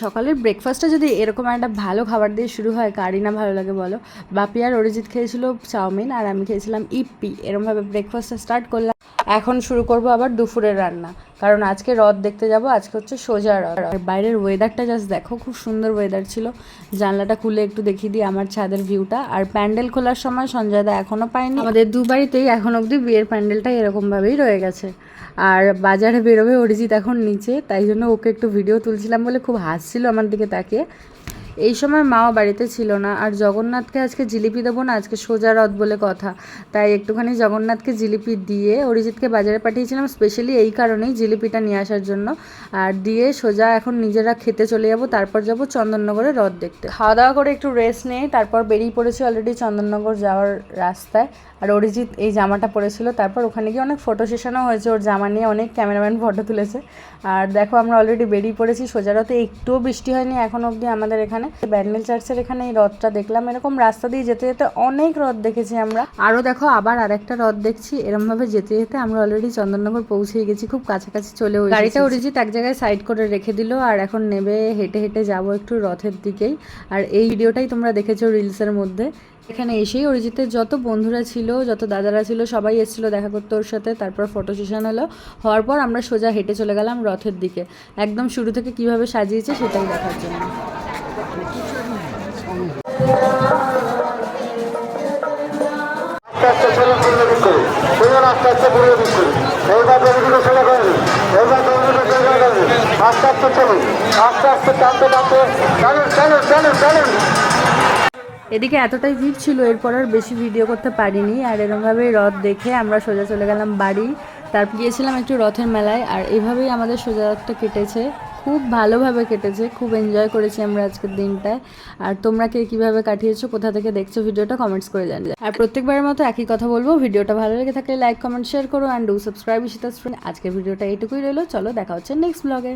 সকালের ব্রেকফাস্টটা যদি এরকম একটা ভালো খাবার দিয়ে শুরু হয় কারি না ভালো লাগে বলো? বাপি আর অরিজিৎ খেয়েছিল চাউমিন, আর আমি খেয়েছিলাম ইপ্পি এরমভাবে ব্রেকফাস্টটা স্টার্ট করলাম। এখন শুরু করব আবার দুপুরের রান্না। কারণ আজকে রথ দেখতে যাব, আজকে হচ্ছে সোজা রথ। বাইরের ওয়েদারটা জাস্ট দেখো, খুব সুন্দর ওয়েদার ছিল। জানলাটা খুলে একটু দেখিয়ে দিই আমার ছাদের ভিউটা আর প্যান্ডেল খোলার সময় সঞ্জয়দা এখনও পাইনি আমাদের দু বাড়িতেই এখন অবধি বিয়ের প্যান্ডেলটা এরকমভাবেই রয়ে গেছে। আর বাজারে বেরোবে অরিজিৎ এখন নিচে, তাই জন্য ওকে একটু ভিডিও তুলছিলাম বলে খুব হাসছিল আমার দিকে তাকিয়ে। এই সময় মাও বাড়িতে ছিল না, আর জগন্নাথকে আজকে জিলিপি দেবো না, আজকে সোজা রথ বলে কথা। তাই একটুখানি জগন্নাথকে জিলিপি দিয়ে অরিজিৎকে বাজারে পাঠিয়েছিলাম স্পেশালি এই কারণেই জিলিপিটা নিয়ে আসার জন্য। আর দিয়ে সোজা এখন নিজেরা খেতে চলে যাব, তারপর যাব চন্দননগরে রথ দেখতে। খাওয়া দাওয়া করে একটু রেস্ট নিয়ে তারপর বেরিয়ে পড়েছি অলরেডি চন্দননগর যাওয়ার রাস্তায়। আর অরিজিৎ এই জামাটা পরেছিল, তারপর ওখানে গিয়ে অনেক ফটো সেশনও হয়েছে, ওর জামা নিয়ে অনেক ক্যামেরাম্যান ফটো তুলেছে। আর দেখো আমরা অলরেডি বেরিয়ে পড়েছি, সোজা রথে একটুও বৃষ্টি হয়নি, এখন অবধি আমাদের এখানে ব্যান্ডেল চার্চের এখানে এই রথটা দেখলাম। এরকম রাস্তা দিয়ে যেতে যেতে অনেক রথ দেখেছি আমরা। আরও দেখো, আবার আরেকটা রথ দেখছি। এরমভাবে যেতে যেতে আমরা অলরেডি চন্দননগর পৌঁছে গেছি। খুব কাছাকাছি চলেও গাড়িটা অরিজিৎ এক জায়গায় সাইড করে রেখে দিল আর এখন নেবে, হেঁটে হেঁটে যাব একটু রথের দিকেই। আর এই ভিডিওটাই তোমরা দেখেছ রিলসের মধ্যে। এখানে এসেই অরিজিতের যত বন্ধুরা ছিল, যত দাদারা ছিল, সবাই এসেছিল দেখা করতে ওর সাথে। তারপর ফটো সেশন হলো। হওয়ার পর আমরা সোজা হেঁটে চলে গেলাম রথের দিকে। একদম শুরু থেকে কীভাবে সাজিয়েছে সেটাই দেখার জন্য। এদিকে এতটাই ভিড় ছিল, এরপর আর বেশি ভিডিও করতে পারিনি। আর এরমভাবেই রথ দেখে আমরা সোজা চলে গেলাম বাড়ি। তারপর গিয়েছিলাম একটু রথের মেলায়, আর এভাবেই আমাদের সোজা রথটা কেটেছে। খুব ভালোভাবে কেটেছে, খুব এনজয় করেছি আমরা আজকের দিনটায় আর তোমরা কে কীভাবে কাটিয়েছো, কোথা থেকে দেখছ ভিডিওটা কমেন্টস করে জানি আর প্রত্যেকবারের মতো একই কথা বলব, ভিডিওটা ভালো লেগে থাকলে লাইক কমেন্ট শেয়ার করো অ্যান্ড ডু সাবস্ক্রাইব ইসিতা আজকের ভিডিওটা এইটুকুই রইল, চলো দেখা হচ্ছে নেক্সট ব্লগে